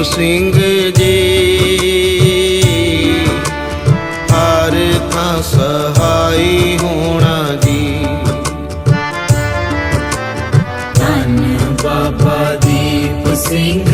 ਰੂਪ ਸਿੰਘ ਜੀ। ਹਰ ਥਾਂ ਸਹਾਈ ਹੋਣਾ ਜੀ। ਧੰਨ ਬਾਬਾ ਦੀਪ ਸਿੰਘ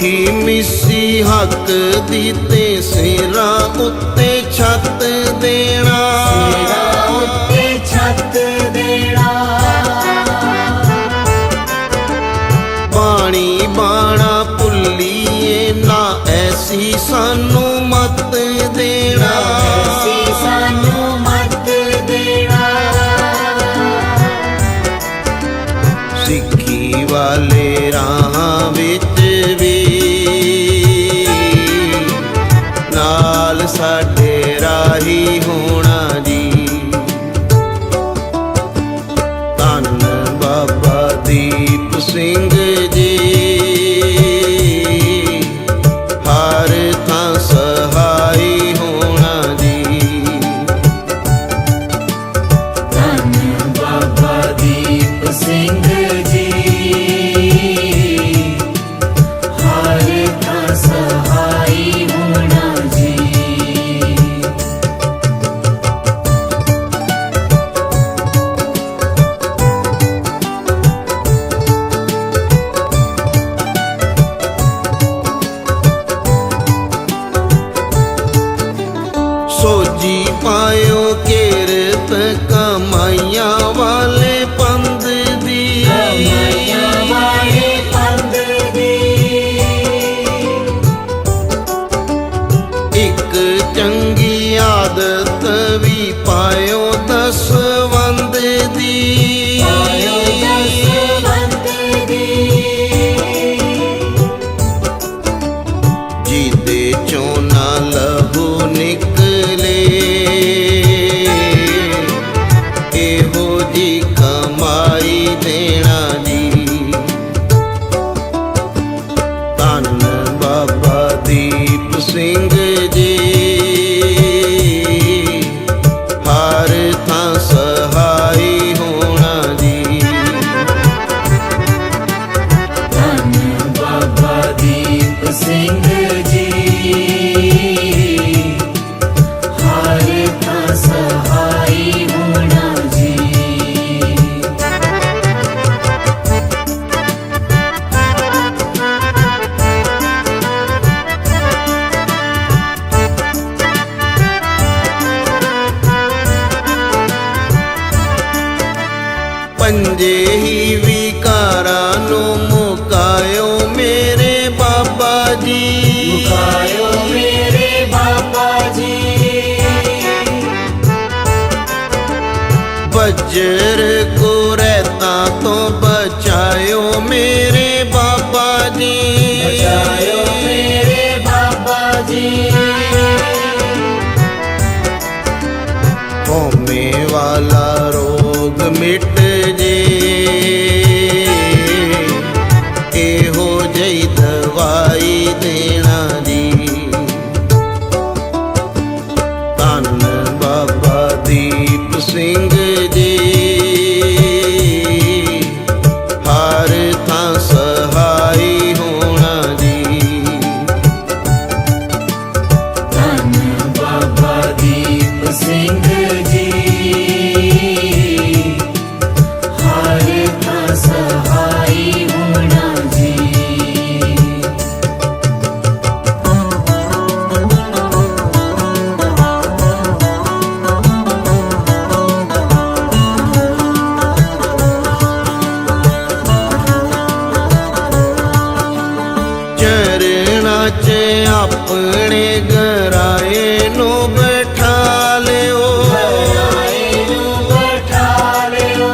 ਮਿੱਠੀ ਮਿੱਸੀ ਹੱਕ ਦੀ ਤੇ ਸਿਰਾਂ ਉੱਤੇ ਛੱਤ ਦੇਣਾ। ਸਿਰਾਂ காட்டே ਪੰਜੇ ਹੀ ਵਿਕਾਰਾਂ ਨੂੰ ਮੁਕਾਇਓ ਮੇਰੇ ਬਾਬਾ ਜੀ। वज्र 'ਚ ਆਪਣੇ ਗਰਾਏ ਨੂੰ ਬਿਠਾ ਲਿਓ। ਰਾਏ ਨੂੰ ਬਠਾ ਲਿਓ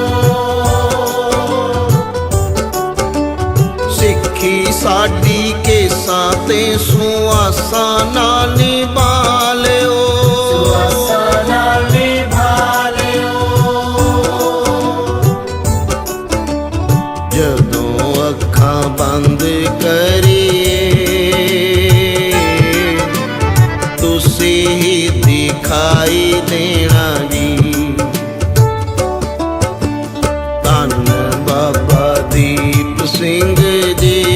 ਸਿੱਖੀ ਸਾਡੀ ਕੇਸਾਂ ਤੇ ਸੁਆਸਾਂ করে দে